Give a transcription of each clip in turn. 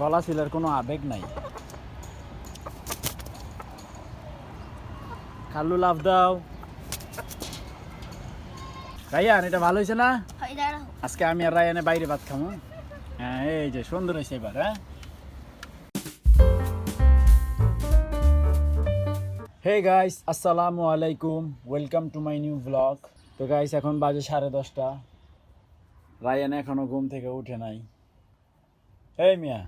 গলা শিলার কোনো আবেগ নাই। খাল্লু লাভ দাও। রায়ান এটা ভালো হয়েছে না? আজকে আমি আর রায়ানে বাইরে ভাত খামো। হ্যাঁ এই যে সুন্দর হয়েছে এবার হ্যাঁ? হে গাইস আসসালামু আলাইকুম। Welcome to my new vlog তো গাইস এখন বাজে সাড়ে দশটা। রায়ান এখনও ঘুম থেকে উঠে নাই। এই মিয়া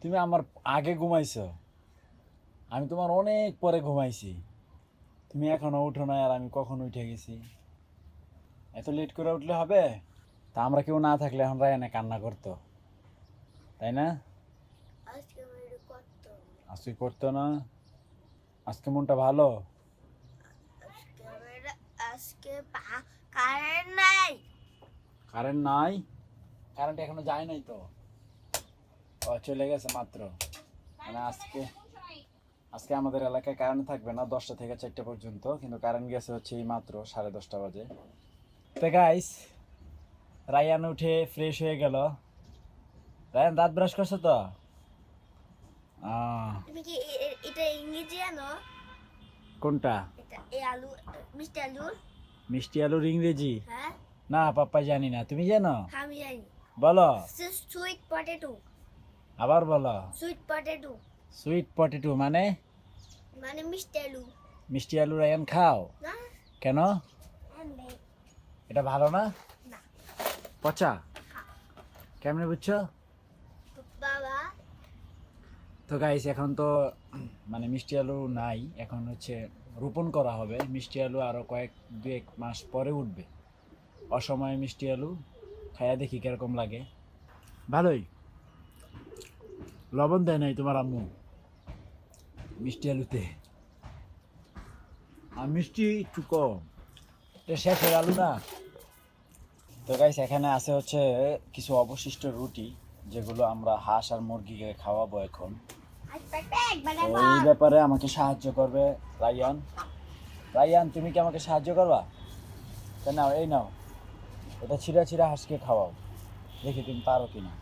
তুমি আমার আগে ঘুমাইছো। আমি তোমার অনেক পরে ঘুমাইছি। তুমি এখনও উঠো না আর আমি কখন উঠে গেছি। এত লেট করে উঠলে হবে? তা আমরা কেউ না থাকলে এখন রায়ানে কান্না করতো। তাই না? আজকে করতো না। আজকে মনটা ভালো? আজকে কারেন্ট নাই। কারেন্ট নাই? কারেন্ট এখনও যায় নাই তো? ও চলে গেছে মাত্র। মানে আজকে আজকে আমাদের এলাকায় কারেন্ট থাকবে না দশটা থেকে চারটে পর্যন্ত কিন্তু কারেন্ট গেছে হচ্ছে এই মাত্র সাড়ে দশটা বাজে। তো গাইস রায়ান উঠে ফ্রেশ হয়ে গেল। রায়ান দাঁত ব্রাশ করছ তো? তুমি কি এ- এ- এটা ইংরেজি জানো? কোনটা? এটা এই আলু মিষ্টি আলুর। মিষ্টি আলুর ইংরেজি? হ্যাঁ? না পাপ্পা জানি না। তুমি জানো? আমি জানি। বলো। সুইট পটেটো আবার বলো। সুইট পটেটো সুইট পটেটো মানে? মানে মিষ্টি আলু। মিষ্টি আলু রায়ান খাও? কেন? এটা ভালো না? না। পচা? কেমনে বুঝছ? বাবা। তো গাইস এখন তো মানে মিষ্টি আলু নাই। এখন হচ্ছে রোপণ করা হবে, মিষ্টি আলু আরও কয়েক দু এক মাস পরে উঠবে। অসময়ে মিষ্টি আলু খাইয়া দেখি কীরকম লাগে। ভালোই। লবণ দেয় নাই তোমার আম্মু মিষ্টি আলুতে। আর মিষ্টি একটু কম। এটা শেষের আলু না। তো গাইস এখানে আছে হচ্ছে কিছু অবশিষ্ট রুটি, যেগুলো আমরা হাঁস আর মুরগিকে খাওয়াবো এখন। এই ব্যাপারে আমাকে সাহায্য করবে রায়ান। রায়ান তুমি কি আমাকে সাহায্য করবা? তা নাও এই নাও। এটা ছিঁড়া ছিঁড়া হাঁসকে খাওয়াও। দেখি তুমি পারো কিনা।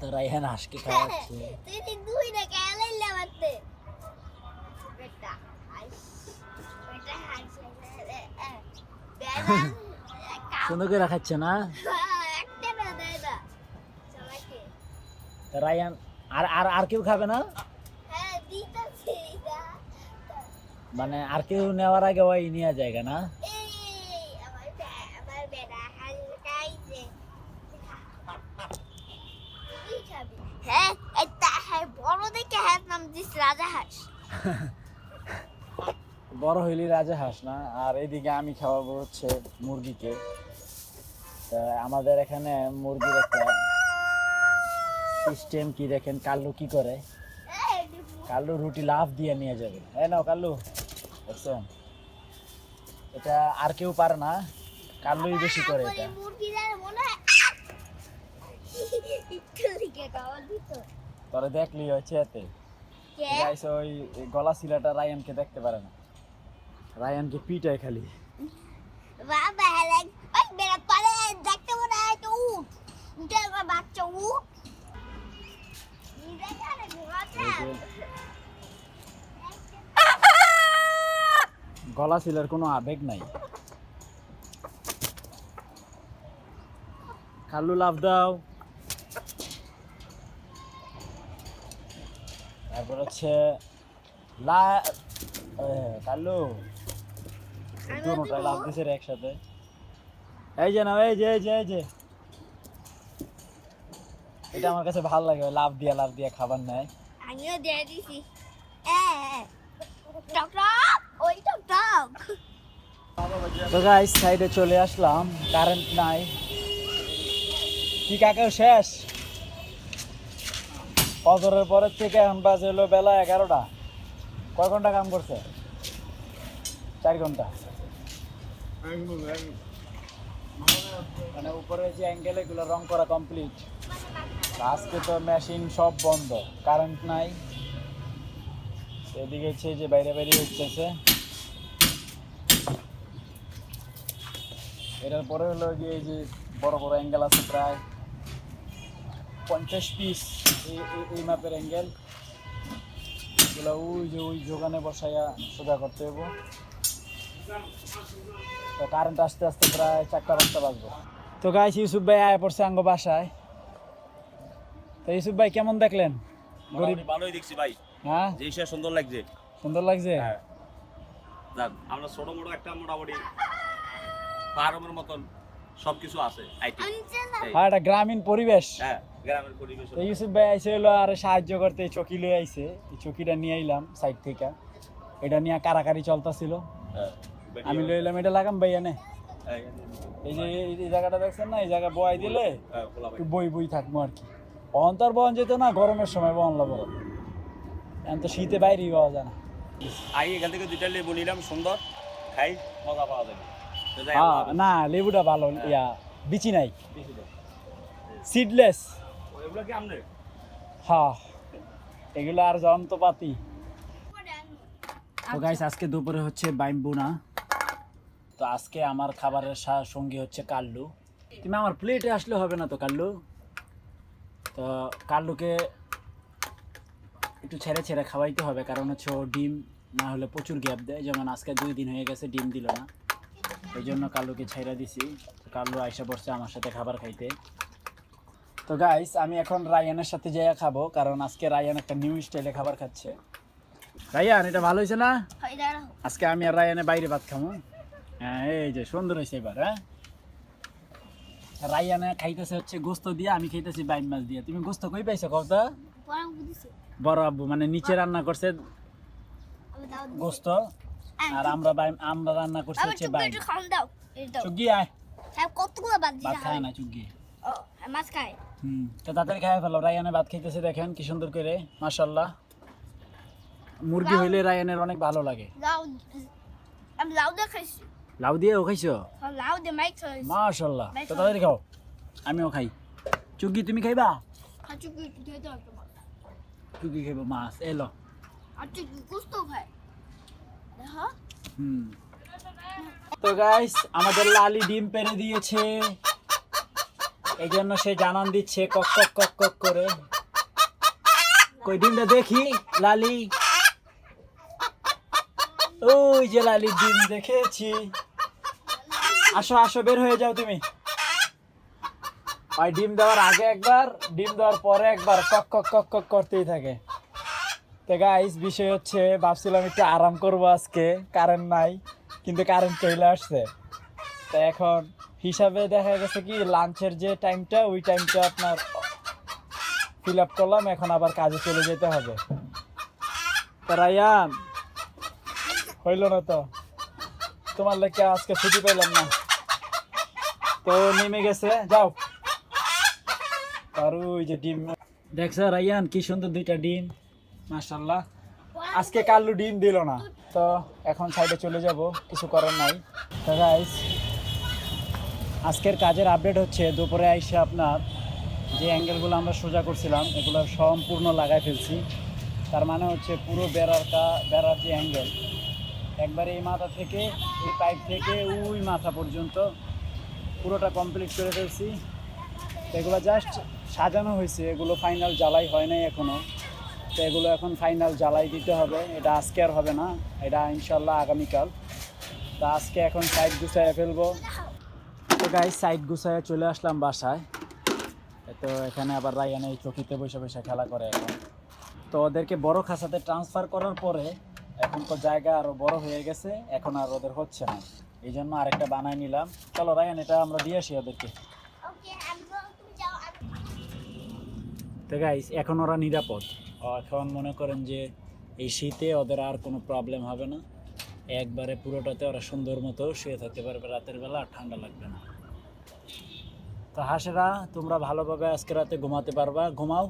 তো রায়ান হাঁসকে খাওয়াচ্ছে। তুই দুই না কেলাইলে মারতে বেটা হাস বেটা হাস সুন্দর করে খাচ্ছে না? তো রায়ান আর আর আর কেউ খাবে না? হ্যাঁ মানে আর কেউ নেওয়ার আগে ওই নেওয়া জায়গা না? হ্যাঁ বড় দেখে নাম দিস রাজা হাঁস। বড় হইলি রাজা হাঁস না? আর এদিকে আমি খাওয়াবো হচ্ছে মুরগিকে। তা আমাদের এখানে মুরগির একটা সিস্টেম কি দেখেন কাল্লু কি করে? কাল্লু রুটি লাভ দিয়ে নিয়ে যাবে। এই নাও কাল্লু দেখছেন? এটা আর কেউ পারে না কাল্লুই বেশি করে এটা। হয় তোরা দেখলি হচ্ছে এতে গাইস ওই গলা শিলাটা রায়ানকে দেখতে পারে না। রায়ানকে পিটায় খালি। বাবা হেলেন ওই বেড়া পারে দেখতে মনে হয় তো উঠে বাচ্চা উঠ গলা শিলার কোনো আবেগ নাই। কাল্লু লাভ দাও। তারপর হচ্ছে লা এ, কাল্লু দুটোটাই লাভ দিছে একসাথে। এই যে না এই যে এই যে এই যে। এটা আমার কাছে ভালো লাগে লাভ দিয়া লাভ দিয়া খাবার নেয়। আমিও দিয়ে দিছি টক টক ওই টক টক তো গাইস সাইডে চলে আসলাম। কারেন্ট নাই। কি কাকেও শেষ? ফজরের পরের থেকে এখন বাজে হলো বেলা এগারোটা। কয় ঘণ্টা কাম করছে? চার ঘণ্টা। মানে উপরে যে অ্যাঙ্গেল এগুলো রং করা কমপ্লিট আজকে তো মেশিন সব বন্ধ কারেন্ট নাই। এদিকে হচ্ছে যে বাইরে বাইরে হচ্ছে এটার পরে হলো গিয়ে যে বড় বড় অ্যাঙ্গেল আছে প্রায় পঞ্চাশ পিস এই মাপের অ্যাঙ্গেল এগুলো ওই যে ওই যোগানে বসাইয়া সোজা করতে হব তো কারেন্ট আসতে আসতে প্রায় চারটা, পাঁচটা বাজবো। তো গাইস ইউসুফ ভাই আয় পড়ছে আঙ্গ বাসায়। তো ইউসুফ ভাই কেমন দেখলেন? গরিব ভালোই দেখছি ভাই। হ্যাঁ? যে হিসেবে সুন্দর লাগছে। সুন্দর লাগছে? হ্যাঁ। আমরা ছোট মোটো একটা মোটামুটি ফার্মের মতন সবকিছু আছে আইটি। হ্যাঁ এটা গ্রামীণ পরিবেশ। হ্যাঁ গ্রামের পরিবেশ। ইউসুফ ভাই আইসে হলো আর সাহায্য করতে চকি লয়ে আইছে এই চকিটা নিয়ে আইলাম সাইড থেকে। এটা নিয়ে কারাকারি চলতেছিল। হ্যাঁ, আমি লই এলাম এটা লাগাম ভাই এনে। হ্যাঁ, এই যে এই- জায়গাটা দেখছেন না? এই জায়গা বয় দিলে হ্যাঁ, বই বই থাকব আর কি। অন্তর বহন যেত না গরমের সময় বহন লাগবো এখন তো শীতে বাইরেই পাওয়া যায় না। আই এখান থেকে দুইটা লেবু নিলাম সুন্দর। খাই মজা পাওয়া যাবে। তো হ্যাঁ, না লেবুটা ভালো ইয়া বিচি নাই। সিডলেস হ্যাঁ এগুলো আর যন্ত্রপাতি। তো গাইস আজকে দুপুরে হচ্ছে বাইম্বুনা। তো আজকে আমার খাবারের সঙ্গী হচ্ছে কাল্লু। তুমি আমার প্লেটে আসলে হবে না তো কাল্লু? তো কাল্লুকে একটু ছেড়ে ছেড়ে খাওয়াইতে হবে কারণ হচ্ছে ও ডিম না হলে প্রচুর গ্যাপ দেয়। যেমন আজকে দুই দিন হয়ে গেছে ডিম দিল না। এই জন্য কাল্লুকে ছেড়ে দিছি। তো কাল্লু আইসা পড়ছে আমার সাথে খাবার খাইতে। তো গাইস আমি এখন রায়ানের সাথে যাইয়া খাব কারণ আজকে রায়ান একটা নিউ স্টাইলে খাবার খাচ্ছে। রায়ান এটা ভালো হয়েছে না? আজকে আমি আর রায়ানে বাইরে ভাত খাব হ্যাঁ এই যে সুন্দর হয়েছে এবার হ্যাঁ? রায়ানে খাইতেছে হচ্ছে গোস্ত দিয়ে আমি খাইতেছি বাইম মাছ দিয়ে। তুমি গোস্ত কই পাইছো কত বড় আব্বু মানে নিচে রান্না করছে গোস্ত আর আমরা বাইম আমরা রান্না করছি হচ্ছে বাইম চুগি আয়। কতগুলো ভাত খায় হবে না চুগি মাছ খায়? হুম তো তাড়াতাড়ি খাই ফেলো। রায়ানে ভাত খাইতেছে দেখেন কি সুন্দর করে মাশাল্লাহ মুরগি হইলে রায়ানের অনেক ভালো লাগে। লাউ আমি লাউ দিয়ে খাইছি। লাউ দিয়ে ও খাইছো? লাউ দিয়ে মাইক খাইছি মাশাল্লাহ। তো তাড়াতাড়ি খাও। আমিও খাই। চুগি তুমি খাইবা? খাচ্ছি কি দিয়ে দাও তোমার চুগি খাইবো মাছ। এলো আর তুই গুস্ত খাই দেখো। হুম। তো গাইস আমাদের লালি ডিম পেরে দিয়েছে। এই জন্য সে জানান দিচ্ছে কক কক কক কক করে। কই ডিমটা দেখি? লালি। ওই যে লালি ডিম দেখেছি। আসো আসো, বের হয়ে যাও তুমি। ওই ডিম দেওয়ার আগে একবার, ডিম দেওয়ার পরে একবার, কক কক কক কক করতেই থাকে। তো গাইস বিষয় হচ্ছে, ভাবছিলাম একটু আরাম করব আজকে কারেন্ট নাই, কিন্তু কারেন্ট চলে আসছে। তো এখন হিসাবে দেখা গেছে কি লাঞ্চের যে টাইমটা ওই টাইমটা আপনার ফিল আপ করলাম, এখন আবার কাজে চলে যেতে হবে। তো রায়ান, হইল না তো? তোমার লেগে আজকে ছুটি পেলাম না। তো নেমে গেছে, যাও। আর ওই যে ডিম, দেখছ রায়ান কি সুন্দর দুইটা ডিম মাশাল্লাহ আজকে কাল্লু ডিম দিল না, তো এখন সাইডে চলে যাব, কিছু করার নাই। তো গাইস আজকের কাজের আপডেট হচ্ছে, দুপুরে আইসে আপনার যে অ্যাঙ্গেলগুলো আমরা সোজা করছিলাম, এগুলো সম্পূর্ণ লাগাই ফেলছি। তার মানে হচ্ছে পুরো বেড়ারটা বেড়ার যে অ্যাঙ্গেল, একবারে এই মাথা থেকে, এই পাইপ থেকে, ওই মাথা পর্যন্ত পুরোটা কমপ্লিট করে ফেলছি। এগুলো জাস্ট সাজানো হয়েছে, এগুলো ফাইনাল জ্বালাই হয় নাই এখনও তো এগুলো এখন ফাইনাল জ্বালাই দিতে হবে, এটা আজকে আর হবে না, এটা ইনশাল্লাহ আগামীকাল। তো আজকে এখন সাইড গুছাইয়া ফেলব। তো গাই সাইড গুছাইয়া চলে আসলাম বাসায়। তো এখানে আবার রায়ান এই চকিতে বসে বসে খেলা করে এখন। তো ওদেরকে বড় খাসাতে ট্রান্সফার করার পরে এখন তো জায়গা আরও বড় হয়ে গেছে, এখন আর ওদের হচ্ছে না। এই জন্য আরেকটা বানাই নিলাম। চলো রায়ান এটা আমরা দিয়ে আসি ওদেরকে। তো গাইস এখন ওরা নিরাপদ। এখন মনে করেন যে এই শীতে ওদের আর কোনো প্রবলেম হবে না। একবারে পুরোটাতে ওরা সুন্দর মতো শুয়ে থাকতে পারবে রাতের বেলা আর ঠান্ডা লাগবে না। তো হাঁসেরা তোমরা ভালোভাবে আজকে রাতে ঘুমাতে পারবা। ঘুমাও।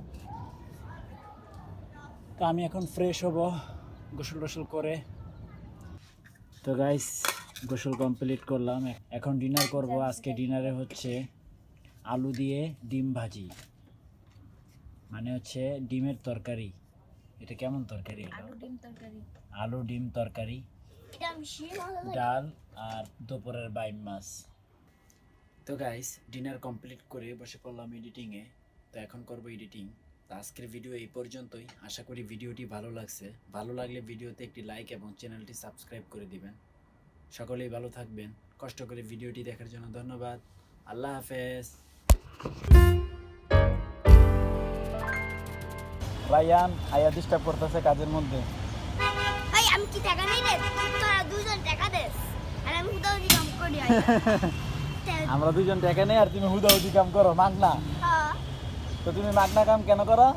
তো আমি এখন ফ্রেশ হব গোসল টোসল করে। তো গাইস গোসল কমপ্লিট করলাম। এখন ডিনার করব। আজকে ডিনারে হচ্ছে আলু দিয়ে ডিম ভাজি। মানে হচ্ছে ডিমের তরকারি। এটা কেমন তরকারি আলু ডিম তরকারি। ডাল আর দুপুরের বাইম মাছ। তো গাইস ডিনার কমপ্লিট করে বসে পড়লাম এডিটিংয়ে তো এখন করব এডিটিং তো আজকের ভিডিও এই পর্যন্তই। আশা করি ভিডিওটি ভালো লাগছে। ভালো লাগলে ভিডিওতে একটি লাইক এবং চ্যানেলটি সাবস্ক্রাইব করে দিবেন। সকলেই ভালো থাকবেন। কষ্ট করে ভিডিওটি দেখার জন্য ধন্যবাদ। আল্লাহ হাফেজ। রায়ান আয়া ডিস্টার্ব করতেছে কাজের মধ্যে। ভাই আমি কি টাকা নেই রে? তোরা দুজন টাকা দেস। আর আমি হুদাও দি কাম করি আমরা দুজন টাকা নেই আর তুমি হুদাহুদি কাম করো মাগনা। হ্যাঁ। তো তুমি মাগনা কাম কেন করো?